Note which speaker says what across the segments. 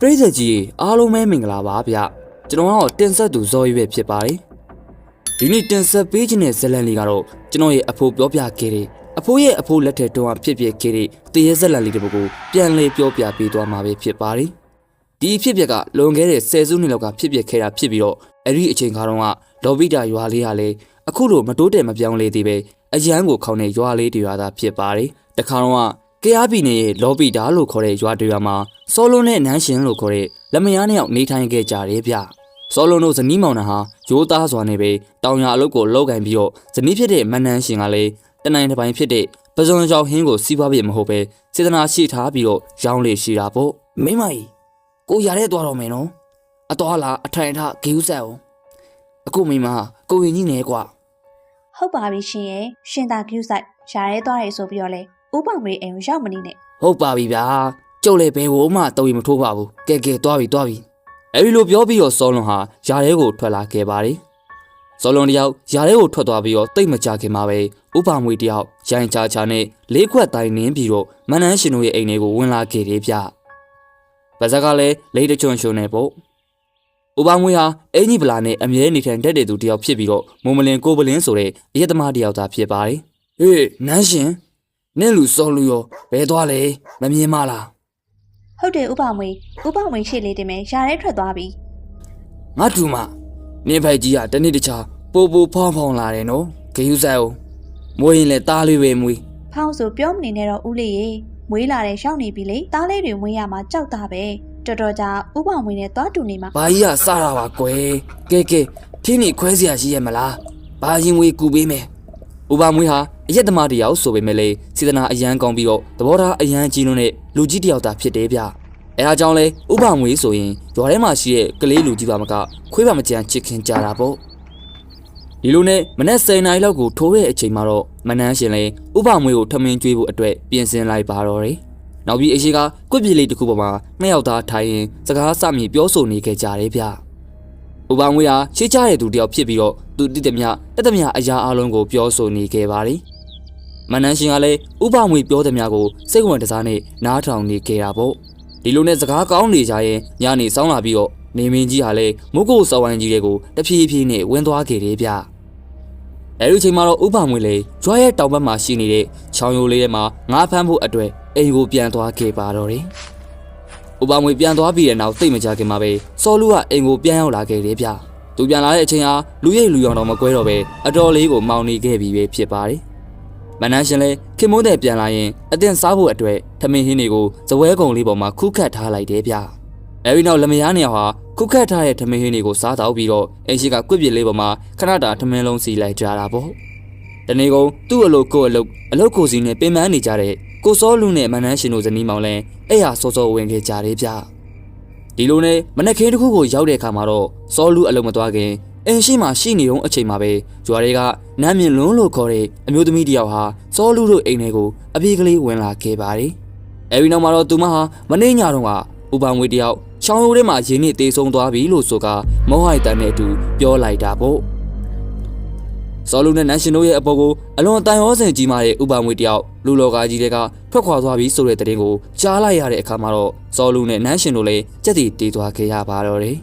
Speaker 1: ပရိသတ်ကြီးအားလုံးပဲမင်္ဂလာပါဗျကျွန်တော်ကတော့တင်ဆက်သူဇော်ရွေးဖြစ်ပါတယ်ဒီနေ့တင်ဆက်ပေးခြင်းတဲ့ဇတ်လန်လေးကတော့ကျွန်တော်ရဲ့အဖိုးပြောပြခဲ့တဲ့အဖိုးရဲ့အဖိုးလက်ထက်တုန်းကဖြစ်ဖြစ်ခဲ့တဲ့တရေဇတ်လန်လေးတစ်ပုဒ်ကိုပြန်လည်ပြောပြပေးသွားမှာပဲဖြစ်ပါတယ်ဒီအဖြစ်အပျက်ကလွန်ခဲ့တဲ့ဆယ်စုနှစ်လောက်ကဖြစ်ပျက်ခဲ့တာဖြစ်ပြီးတော့အဲ့ဒီအချိန်ခါတုန်းကလော်ဘီတာရွာလေးကလည်းအခုလိုမတိုးတက်မပြောင်းလဲသေးပဲအရန်ကိုခေါင်းတဲ့ရွာလေးတွေရွာသားဖြစ်ပါတယ်တခါတော့ကကရားပြည်နယ်ရဲ့လော်ဘီတာလို့ခေါ်တဲ့ရွာတွေရွာမှာ စောလုံးနဲ့နန်းရှင်လို့ခေါ်တဲ့လက်မယားနှစ်ယောက်နေထိုင်ခဲ့ကြတယ်ဗျစောလုံးတို့ဇနီးမောင်နှံဟာရိုးသားစွာနဲ့ပဲတောင်ရအလုပ်ကိုလောက်ကင်ပြီးတော့ဇနီးဖြစ်တဲ့မနန်းရှင်ကလည်းတနိုင်တစ်ပိုင်းဖြစ်တဲ့ပဇွန်ကြောင်ဟင်းကိုစီးပွားပြမဟုတ်ပဲစေတနာရှိထားပြီးတော့ရောင်းလေရှိတာပေါ့မိမကြီးကိုရတဲ့သွားတော့မယ်နော်အတော်လားအထိုင်ထဂေးဥဆက်အောင်အခုမိမကိုရင်ကြီးနေကွာ
Speaker 2: ဟုတ်ပါပြီရှင်ရဲ့ရှင်သာကျူးဆိုင်ရှားရဲသွားရဲဆိုပြီးတော့လေဥပောင်မေအိမ်ကိုရောက်မနေနဲ့
Speaker 1: ဟုတ်ပါပြီဗျာ ကျုပ်လည်းဘယ်ကိုမှတော်ရင်မထိုးပါဘူးကဲကဲသွားပြီသွားပြီအဲဒီလိုပြောပြီးတော့စောလွန်ဟာຢာထဲကိုထွက်လာခဲ့ပါတယ်စောလွန်တယောက်ຢာထဲကိုထွက်သွားပြီးတော့တိတ်မကြခင်မှာပဲဥပမွေတယောက်ရိုင်ချာချာနဲ့လေးခွက်တိုင်းနင်းပြီးတော့မနန်းရှင်တို့ရဲ့အိမ်ထဲကိုဝင်လာခဲ့တယ်ဗျပါဇက်ကလည်းလိတ်တချွန်ချွန်နေပေါ့ဥပမွေဟာအင်ကြီးဗလာနဲ့အမြဲနေထိုင်တတ်တဲ့သူတယောက်ဖြစ်ပြီးတော့မုံမလင်ကိုပလင်းဆိုတဲ့အရက်သမားတယောက်သားဖြစ်ပါတယ်ဟေးနန်းရှင်နင့်လူစောလူရောဘဲသွားလေမမြင်မလား
Speaker 2: ဟုတ်တယ်ဥပောင်မေဥပောင်မေရှေ့လေးတင်မယ်ရှားရဲထွက်သွားပြီ
Speaker 1: ငါတူမနင်းဖိုက်ကြီးကတနေ့တခြားပိုပိုဖောင်းဖောင်းလာတယ်နော်ဂယူဆိုင်အောင်မွေးရင်လည်းတားလေးပဲမွေး
Speaker 2: ဖောင်းဆိုပြောမနေနဲ့တော့ဦးလေးရေမွေးလာတဲ့ရောက်နေပြီလေသားလေးတွေမွေးရမှာကြောက်တာပဲတော်တော်ကြာဥပောင်မေနဲ့သွားတူနေမှာ
Speaker 1: ဘာကြီးကစတာပါကွယ်ကဲကဲထင်းနေခွဲစရာရှိရမလားဘာရင်မွေးကူပေးမယ် ဥပမွေးဟာအရက်သမားတယောက်ဆိုပေမဲ့လေစေတနာအရန်ကောင်းပြီးတော့သဘောထားအရန်ကြီးလွန်းတဲ့လူကြီးတယောက်သားဖြစ်တယ်ဗျအဲအားကြောင့်လဲဥပမွေးဆိုရင်ရွာထဲမှာရှိတဲ့ကလေးလူကြီးပါမကခွေးပါမကြမ်းချစ်ခင်ကြတာပေါ့ဒီလိုနဲ့မနက်10:00နာရီလောက်ကိုထိုးတဲ့အချိန်မှာတော့မနန်းရှင်လည်းဥပမွေကိုထမင်းကျွေးဖို့အတွက်ပြင်ဆင်လိုက်ပါတော့တယ်။နောက်ပြီးအရှိကကွက်ပြေလေးတစ်ခုပေါ်မှာနှစ်ယောက်သားထိုင်ရင်စကားစမြည်ပြောဆိုနေခဲ့ကြတယ်ဗျ။ ဥပမွေဟာရှေ့ချတဲ့သူတယောက်ဖြစ်ပြီးတော့သူတိတမျှတက်တမျှအရာအလုံးကိုပြောဆိုနေခဲ့ပါတယ်။မနန်းရှင်ကလည်းဥပမွေပြောသမျှကိုစိတ်ဝင်စားနဲ့နားထောင်နေခဲ့တာပေါ့။ဒီလိုနဲ့စကားကောင်းနေကြရင်ညနေစောင်းလာပြီးတော့နေမင်းကြီးဟာလည်းမုတ်ကိုစောဝိုင်းကြီးတွေကိုတဖြည်းဖြည်းနဲ့ဝင်သွားခဲ့တယ်ဗျ။အဲဒီအချိန်မှာတော့ဥပမွေလေးကျွားရဲ့တောင်ဘက်မှာရှိနေတဲ့ချောင်းရိုးလေးထဲမှာငါးဖမ်းဖို့အတွက်အိမ်ကိုပြန်သွားခဲ့ပါတော့တယ်။ ဥပမွေပြန်သွားပြီးတဲ့နောက်တိတ်မကြခင်မှာပဲစောလူကအိမ်ကိုပြန်ရောက်လာခဲ့တယ်ဗျ။သူပြန်လာတဲ့အချိန်ဟာလူရိတ်လူရောင်တော့မကွဲတော့ပဲအတော်လေးကိုမောင်နေခဲ့ပြီပဲဖြစ်ပါတယ်။မနန်းရှင်လည်းခင်မိုးတဲ့ပြန်လာရင်အတင်စားဖို့အတွက်ထမင်းဟင်းတွေကိုဇပွဲကုံလေးပေါ်မှာခုခတ်ထားလိုက်တယ်ဗျ။အဲဒီနောက်လမယားနေရာဟာခုခတ်ထားတဲ့ထမင်းဟင်းတွေကိုစားတော့ပြီးတော့အင်ရှိကကွက်ပြစ်လေးပေါ်မှာခဏတာထမင်းလုံးစီလိုက်ကြတာပေါ့။တနေ့ကုန်သူ့အလုပ်ကိုအလုပ်အလုပ်ကိုစီနဲ့ပင်ပန်းနေကြတဲ့ကိုစောလူနဲ့မနန်းရှင်တို့ဇနီးမောင်လဲအဲ့ဟာစောစောဝင်ခဲ့ကြတယ်ဗျ။ဒီလိုနဲ့မနက်ခင်းတစ်ခုကိုရောက်တဲ့အခါမှာတော့စောလူအလုပ်မသွားခင်အင်ရှိမှရှိနေုံအချိန်မှာပဲဂျွာတွေကနမ်းမြင့်လွန်းလို့ခေါ်တဲ့အမျိုးသမီးတစ်ယောက်ဟာစောလူတို့အိမ်ထဲကိုအပြေးကလေးဝင်လာခဲ့ပါတယ်။အဲဒီနောက်မှာတော့သူမဟာမနေ့ညတော့ကဥပငွေတယောက်ချောင်းရိုးထဲမှာရင်းနှီးတေးဆုံးသွားပြီလို့ဆိုကမောဟိုက်တန်နဲ့အတူပြောလိုက်တာပေါ့။ စောလူနဲ့နန်းရှင်တို့ရဲ့အပေါ်ကိုအလွန်တန်ရောစင်ကြီးမာတဲ့ဥပငွေတယောက်လူလောကကြီးတွေကထွက်ခွာသွားပြီဆိုတဲ့တဲ့တင်ကိုကြားလိုက်ရတဲ့အခါမှာတော့စောလူနဲ့နန်းရှင်တို့လည်းကြက်တီတေးသွားခဲ့ရပါတော့တယ်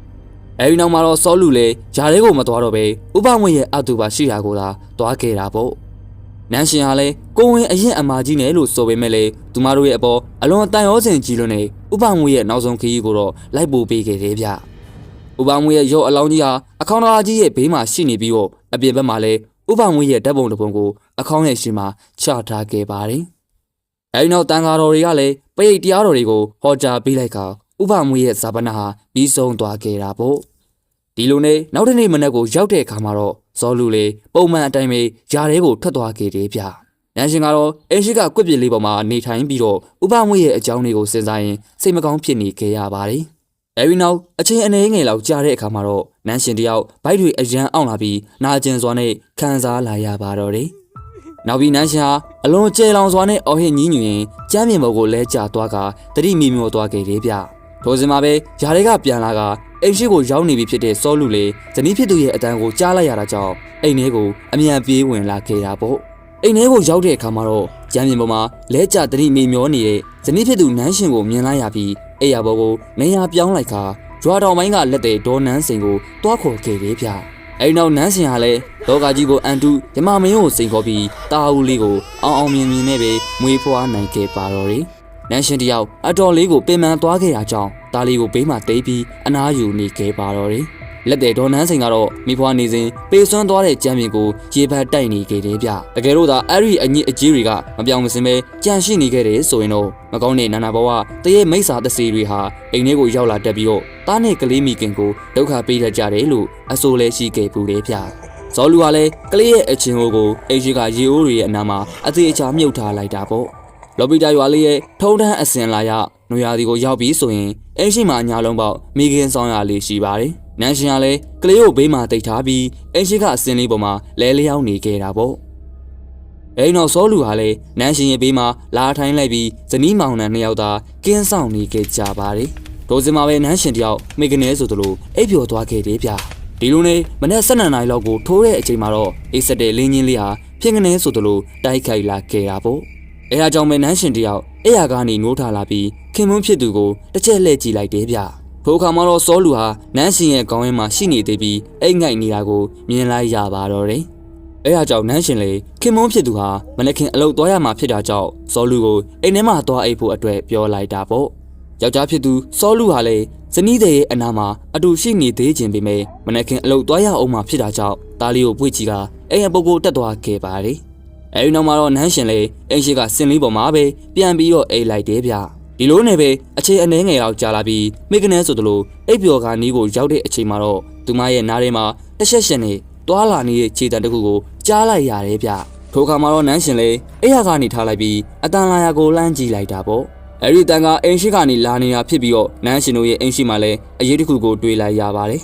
Speaker 1: ။အဲဒီနောက်မှာတော့စောလူလည်းຢာလေးကိုမသွားတော့ပဲဥပငွေရဲ့အတူပါရှိရာကိုသာသွားခဲ့တာပေါ့။နန်းရှင်ဟာလည်းကိုဝင်အရင်အမာကြီးနဲ့လို့ဆိုပေမဲ့လေသူမတို့ရဲ့အပေါ်အလွန်တန်ရောစင်ကြီးလွန်းနေဥပငွေရဲ့နောက်ဆုံးခရီးကိုတော့လိုက်ပို့ပေးခဲ့တယ်ဗျ။ဥပငွေရဲ့ရော့အလောင်းကြီးဟာအခေါင်းတော်ကြီးရဲ့ဘေးမှာရှိနေပြီးတော့ အပြင်ဘက်မှာလည်းဥပငွေရဲ့ဓာတ်ပုံတစ်ပုံကိုအခေါင်းရဲ့ရှင်မှာချထားခဲ့ပါတယ်။အဲဒီနောက်တန်ဃာတော်တွေကလည်းပိတ်တရားတော်တွေကိုဟောကြားပေးလိုက်ခါဥပငွေရဲ့ဇာပနာဟာပြီးဆုံးသွားခဲ့တာပေါ့။ဒီလိုနဲ့နောက်တစ်နေ့မနက်ကိုရောက်တဲ့အခါမှာတော့ဇောလူလေးပုံမှန်အတိုင်းပဲຢာထဲကိုထွက်သွားခဲ့တယ်ဗျ။နန်းရှင်ကတော့အင်းရှိကကွက်ပြစ်လေးပေါ်မှာနေထိုင်ပြီးတော့ဥပမွေရဲ့အကြောင်းတွေကိုစဉ်းစားရင်စိတ်မကောင်းဖြစ်နေခဲ့ရပါတယ်။အဲဒီနောက်အချိန်အနေငယ်လောက်ကြာတဲ့အခါမှာတော့ နန်းရှင်တယောက်ဗိုက်တွေအရန်အောင်လာပြီးနာကျင်စွာနဲ့ခံစားလာရပါတော့တယ်။နောက်ပြီးနန်းရှင်ဟာအလွန်ကျဲလောင်စွာနဲ့အော်ဟစ်ညင်းညူရင်ကျမ်းမြေပေါ်ကိုလဲကျသွားကတတိမီမျောသွားခဲ့တယ်ဗျ။ထိုစဉ်မှာပဲຢာတွေကပြန်လာကအိမ်ရှိကိုရောက်နေပြီဖြစ်တဲ့စောလူလေးဇနီးဖြစ်သူရဲ့အတန်းကိုကြားလိုက်ရတာကြောင့်အိမ်ထဲကိုအမြန်ပြေးဝင်လာခဲ့တာပေါ့။အိမ်ထဲကိုရောက်တဲ့အခါမှာတော့ကျမ်းပြင်ပေါ်မှာလဲကျတတိမီမျောနေတဲ့ဇနီးဖြစ်သူနန်းရှင်ကိုမြင်လိုက်ရပြီးအိယာဘောကိုနေရာပြောင်းလိုက်ခါ ရွာတော်ပိုင်းကလက်တဲ့ဒေါ်နန်းစင်ကိုတွားခေါ်ခဲ့တယ်ဗျ။အဲဒီနောက်နန်းစင်ဟာလည်းလောကကြီးကိုအန်တုယမမင်းကိုစိန်ခေါ်ပြီးတာဦးလေးကိုအောင်အောင်မြင်မြင်နဲ့ပဲမွေးဖွားနိုင်ခဲ့ပါတော့တယ်။နန်းရှင်တယောက်အတော်လေးကိုပင်ပန်းသွားခဲ့တာကြောင့်တာလီကိုဘေးမှာတိတ်ပြီးအနားယူနေခဲ့ပါတော့တယ်။ လက်တဲ့ဒေါ်နန်းစိန်ကတော့မိဖွားနေစဉ်ပေဆွမ်းသွားတဲ့ကြမ်းပြင်ကိုရေဘတ်တိုက်နေခဲ့တယ်ဗျ။တကယ်လို့သာအဲ့ဒီအညစ်အကြေးတွေကမပြောင်းမစင်ပဲကြံရှိနေခဲ့တယ်ဆိုရင်တော့မကောင်းတဲ့နာနာဘဝတရေမိစ္ဆာတစီတွေဟာအိမ်ထဲကိုရောက်လာတက်ပြီးတော့တားနဲ့ကလေးမိခင်ကိုဒုက္ခပေးတတ်ကြတယ်လို့အဆိုလဲရှိခဲ့ပူတယ်ဗျ။ဇော်လူကလည်းကလေးရဲ့အချင်းဟိုကိုအိမ်ရှိကရေအိုးတွေရဲ့အနာမှာအသေးအချာမြုပ်ထားလိုက်တာပေါ့။လော်ပီတာရွာလေးရဲ့ထုံတန်းအစင်လာရ နွေရာသီကိုရောက်ပြီးဆိုရင်အိမ်ရှိမှာညာလုံးပေါက်မိခင်ဆောင်ရလေးရှိပါတယ်။နန်းရှင်ကလည်းကလေးကိုဘေးမှာတိတ်ထားပြီးအိမ်ရှိကအစင်လေးပေါ်မှာလဲလျောင်းနေခဲ့တာပေါ့။အိမ်တော်စောလူဟာလည်းနန်းရှင်ရဲ့ဘေးမှာလာထိုင်းလိုက်ပြီးဇနီးမောင်နှံနှစ်ယောက်သာကင်းဆောင်နေခဲ့ကြပါတယ်။ဒိုစင်မှာပဲနန်းရှင်တယောက်မိကနေဆိုသလိုအိပ်ပျော်သွားခဲ့တယ်ဗျ။ဒီလိုနဲ့မနေ့၁၂နာရီလောက်ကိုထိုးတဲ့အချိန်မှာတော့အိတ်ဆက်တဲ့လင်းချင်းလေးဟာဖြစ်ကနေဆိုသလိုတိုက်ခိုက်လာခဲ့တာပေါ့။အဲအားကြောင့်ပဲနန်းရှင်တယောက်အဲ့ရကနေနိုးထလာပြီး ခင်မွန်းဖြစ်သူကိုတစ်ချက်လှည့်ကြည့်လိုက်တယ်ဗျ။ထိုအခါမှာတော့စောလူဟာနန်းရှင်ရဲ့ခေါင်းရင်းမှာရှိနေသေးပြီးအိတ်ငိုက်နေတာကိုမြင်လိုက်ရပါတော့တယ်။အဲအားကြောင့်နန်းရှင်လေခင်မွန်းဖြစ်သူဟာမနက်ခင်အလုတ်သွားရမှာဖြစ်တာကြောင့်စောလူကိုအိမ်ထဲမှာသွားအိပ်ဖို့အတွက်ပြောလိုက်တာပေါ့။ယောက်ျားဖြစ်သူစောလူဟာလည်းဇနီးတဲ့ရဲ့အနာမှာအတူရှိနေသေးခြင်းပေမဲ့မနက်ခင်အလုတ်သွားရအောင်မှာဖြစ်တာကြောင့်တားလေးကိုပွေ့ကြည့်ကအိမ်အပုပ်ကိုတက်သွားခဲ့ပါတယ်။အဲဒီနောက်မှာတော့နန်းရှင်လေအိမ်ရှိကစင်လေးပေါ်မှာပဲပြန်ပြီးတော့အိတ်လိုက်တယ်ဗျ။ ဒီလိုနဲ့ပဲအချိန်အနည်းငယ်လောက်ကြာလာပြီးမိကနေဆိုသလိုအိပ်ပျော်ကနီးကိုရောက်တဲ့အချိန်မှာတော့သူမရဲ့နားထဲမှာတရှက်ရှင်နေတွာလာနေတဲ့ခြေတံတစ်ခုကိုကြားလိုက်ရတယ်ဗျ။ထိုအခါမှာတော့နန်းရှင်လေအိယာကနေထားလိုက်ပြီးအတန်လာယာကိုလှမ်းကြည့်လိုက်တာပေါ့။အဲဒီတန်ကအိမ်ရှိကနေလာနေတာဖြစ်ပြီးတော့နန်းရှင်တို့ရဲ့အိမ်ရှိမှာလည်းအရေးတစ်ခုကိုတွေးလိုက်ရပါတယ်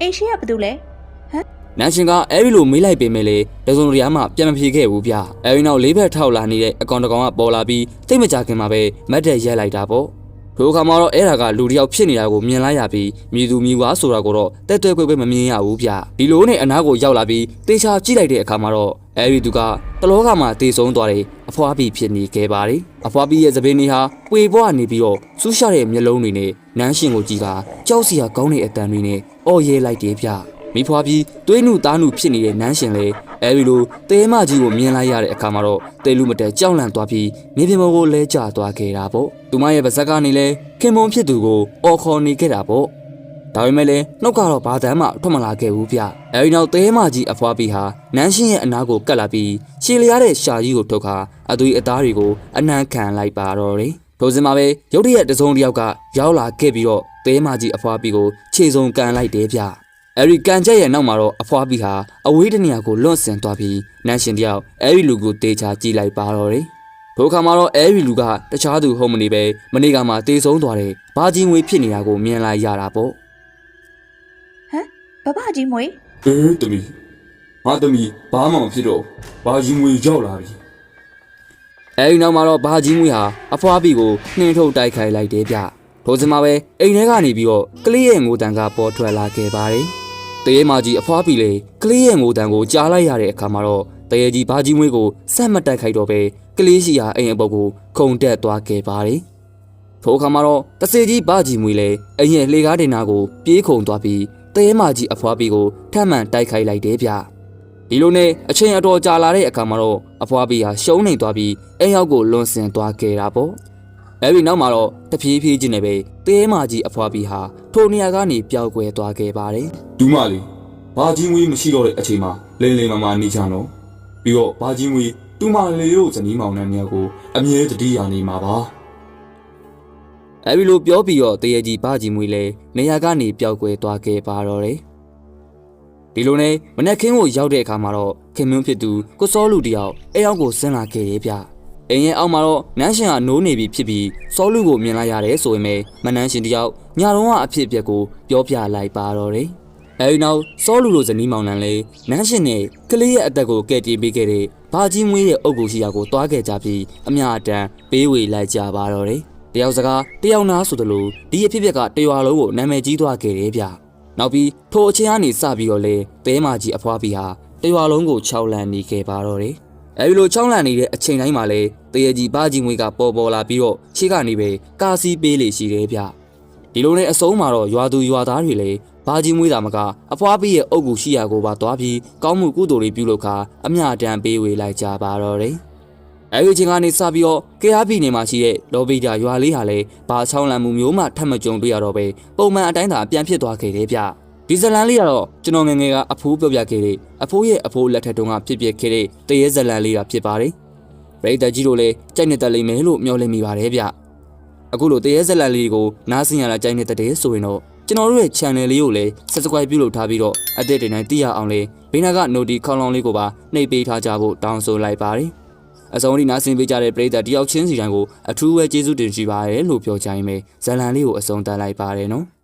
Speaker 2: အိမ်ရှိကဘာတူလဲ။
Speaker 1: နန်းရှင်ကအဲဒီလိုမေးလိုက်ပေမဲ့လေတစုံတရာမှပြန်မဖြေခဲ့ဘူးဗျ။အဲဒီနောက်လေးဘက်ထောက်လာနေတဲ့အကောင်တကောင်ကပေါ်လာပြီးတိတ်မကြခင်မှာပဲမတ်တက်ရက်လိုက်တာပေါ့။ထိုအခါမှာတော့အဲ့ဒါကလူတစ်ယောက်ဖြစ်နေတာကိုမြင်လိုက်ရပြီးမြည်သူမြည်ဝါဆိုတာကိုတော့တက်တွဲကွဲကွဲမမြင်ရဘူးဗျ။ဒီလိုနဲ့အနားကိုရောက်လာပြီးတေချာကြည့်လိုက်တဲ့အခါမှာတော့အဲဒီသူကတလောကမှာတေဆုံးသွားတယ်အဖွားပြီးဖြစ်နေခဲ့ပါတယ်။အဖွားပြီးရဲ့သပင်းတွေဟာပွေပွားနေပြီးတော့စူးရှတဲ့မျက်လုံးတွေနဲ့နန်းရှင်ကိုကြည့်ကကြောက်စရာကောင်းတဲ့အတန်တွေနဲ့အော်ရဲလိုက်တယ်ဗျ။ မိဖွားပြီးသွေးနုသားနုဖြစ်နေတဲ့နန်းရှင်လေအဲဒီလိုတဲမကြီးကိုမြင်လိုက်ရတဲ့အခါမှာတော့တဲလူမတဲကြောက်လန့်သွားပြီးမြေပြင်ပေါ်ကိုလဲကျသွားခဲ့တာပေါ့သူမရဲ့ပါဇက်ကနေလဲခင်မွန်ဖြစ်သူကိုအော်ခေါ်နေခဲ့တာပေါ့ဒါပေမဲ့လည်းနှုတ်ကတော့ဘာတမ်းမှထွက်မလာခဲ့ဘူးဗျအဲဒီနောက်တဲမကြီးအဖွားပြီးဟာနန်းရှင်ရဲ့အနားကိုကတ်လာပြီးရှည်လျားတဲ့ရှာကြီးကိုထုတ်ခါအသွေးအသားတွေကိုအနှံခံလိုက်ပါတော့တယ်ထိုစဉ်မှာပဲရုတ်တရက်တစုံတစ်ယောက်ကရောက်လာခဲ့ပြီးတော့တဲမကြီးအဖွားပြီးကိုခြေစုံကန်လိုက်တယ်ဗျ အဲ့ဒီကန်ချက်ရဲ့နောက်မှာတော့အဖွားပြီးဟာအဝေးတနေရာကိုလွန့်စင်သွားပြီးနန်းရှင်တယောက်အဲ့ဒီလူကိုတေချာကြည့်လိုက်ပါတော့တယ်။ဒုက္ခမှာတော့အဲ့ဒီလူကတခြားသူဟုတ်မနေပဲမနေ့ကမှတေဆုံးသွားတဲ့ဘာကြီးငွေဖြစ်နေတာကိုမြင်လိုက်ရတာပေါ့
Speaker 2: ဟမ်ဘဘကြီးမွေ
Speaker 3: အေးတမီငါတမီဘာမှမဖြစ်တော့ဘာရင်ငွေရောက်လာပြီ။
Speaker 1: အဲ့ဒီနောက်မှာတော့ဘာကြီးငွေဟာအဖွားပြီးကိုနှင်းထုတ်တိုက်ခိုက်လိုက်တယ်ဗျ။ထိုစဉ်မှာပဲအိမ်ထဲကနေပြီးတော့ကလေးရဲ့ငိုတန်ကပေါ်ထွက်လာခဲ့ပါတယ်။ တရေမကြီးအဖွားပြီးလေကလေးရဲ့ငိုတန်ကိုကြားလိုက်ရတဲ့အခါမှာတော့တရေကြီးဘာကြီးငွေကိုစက်မတိုက်ခိုက်တော့ပဲကလေးရှိရာအိမ်အပုပ်ကိုခုန်တက်သွားခဲ့ပါတယ်။ထိုအခါမှာတော့တစေကြီးဘာကြီးမွေလဲအရင်လေကားတင်နာကိုပြေးခုန်သွားပြီးတဲမကြီးအဖွားပြီးကိုထမ်းမှန်တိုက်ခိုက်လိုက်တယ်ဗျဒီလိုနဲ့အချိန်အတော်ကြာလာတဲ့အခါမှာတော့အဖွားပြီးဟာရှုံးနေသွားပြီးအဲရောက်ကိုလွန်စင်သွားခဲ့တာပေါ့ အဲဒီနောက်မှာတော့တဖြည်းဖြည်းချင်းနဲ့ပဲတဲမကြီးအဖွားပြီးဟာထိုနေရာကနေပျောက်ကွယ်သွားခဲ့ပါတယ်
Speaker 3: ဒူးမလေးဘာကြီးငွေမရှိတော့တဲ့အချိန်မှာလိန်လိန်မာမာနေကြတော့ပြီးတော့ဘာကြီးငွေတူမလေးတို့ဇနီးမောင်နှံများကိုအမြဲတတိယနေမှာပါ
Speaker 1: အဲဒီလိုပြောပြီးတော့တရေကြီးဘာကြီးမွေလဲနေရာကနေပျောက်ကွယ်သွားခဲ့ပါတော့တယ်ဒီလိုနဲ့မနက်ခင်းကိုရောက်တဲ့အခါမှာတော့ခင်မင်းဖြစ်သူကိုစောလူတယောက်အဲရောက်ကိုဆင်းလာခဲ့ရဲ့ဗျ အင်းရဲ့အောက်မှာတော့နန်းရှင်ကနိုးနေပြီဖြစ်ပြီးစောလူကိုမြင်လိုက်ရတယ်ဆိုရင်ပဲမနန်းရှင်တယောက်ညတော့ကအဖြစ်အပျက်ကိုပြောပြလိုက်ပါတော့တယ်အဲဒီနောက်စောလူလိုဇနီးမောင်နှံလေးနန်းရှင်နဲ့ကလေးရဲ့အသက်ကိုကယ်တင်ပေးခဲ့တဲ့ဘာကြီးမွေးရဲ့အုပ်ကိုရှိရာကိုတွားခဲ့ကြပြီးအမြအတမ်းပေးဝေလိုက်ကြပါတော့တယ်တယောက်စကားတယောက်နာဆိုသလိုဒီအဖြစ်အပျက်ကတရွာလုံးကိုနာမည်ကြီးသွားခဲ့တယ်ဗျနောက်ပြီးထိုအချင်းကနေစပြီးတော့လေတဲမာကြီးအဖွားပြီးဟာတရွာလုံးကိုခြောက်လန့်နေခဲ့ပါတော့တယ် အဲဒီလိုချောင်းလန့်နေတဲ့အချိန်တိုင်းမှာလဲတရေကြီးဘာကြီးငွေကပေါ်ပေါ်လာပြီးတော့ရှေ့ကနေပဲကာစီပေးလေရှိတယ်ဗျဒီလိုနဲ့အစုံမှာတော့ရွာသူရွာသားတွေလည်းဘာကြီးမွေးတာမကအဖွားပြီးရဲ့အုပ်ကူရှိရာကိုပါသွားပြီးကောင်းမှုကုသိုလ်တွေပြုလုပ်ခါအမျှတမ်းပေးဝေလိုက်ကြပါတော့တယ်အဲဒီအချိန်ကနေစပြီးတော့ကေအားပြည်နေမှာရှိတဲ့လော်ဘီတာရွာလေးဟာလည်းဘာချောင်းလန့်မှုမျိုးမှထပ်မကြုံတွေ့ရတော့ပဲပုံမှန်အတိုင်းသာပြန်ဖြစ်သွားခဲ့တယ်ဗျ ဒီဇလန်လေးကတော့ကျွန်တော်ငယ်ငယ်ကအဖိုးပြောပြခဲ့တဲ့အဖိုးရဲ့အဖိုးလက်ထက်တုန်းကဖြစ်ပျက်ခဲ့တဲ့တရေဇလန်လေးတာဖြစ်ပါတယ်ရိတ်တကြီးတို့လည်းကြိုက်နေတတ်လိမ့်မယ်လို့မျှော်လင့်မိပါတယ်ဗျအခုလိုတရေဇလန်လေးကိုနားဆင်ရတာကြိုက်နေတတ်တယ်ဆိုရင်တော့ကျွန်တော်တို့ရဲ့ channel လေးကိုလည်း subscribe ပြုလုပ်ထားပြီးတော့အသစ်တွေတိုင်းသိရအောင်လေဘေးနားက notification ခေါင်းလောင်းလေးကိုပါနှိပ်ပေးထားကြဖို့တောင်းဆိုလိုက်ပါတယ်အစုံဒီနားဆင်ပေးကြတဲ့ပရိသတ်တယောက်ချင်းစီတိုင်းကိုအထူးပဲကျေးဇူးတင်ရှိပါတယ်လို့ပြောချင်ပေမဲ့ဇလန်လေးကိုအဆုံးသတ်လိုက်ပါတယ်နော်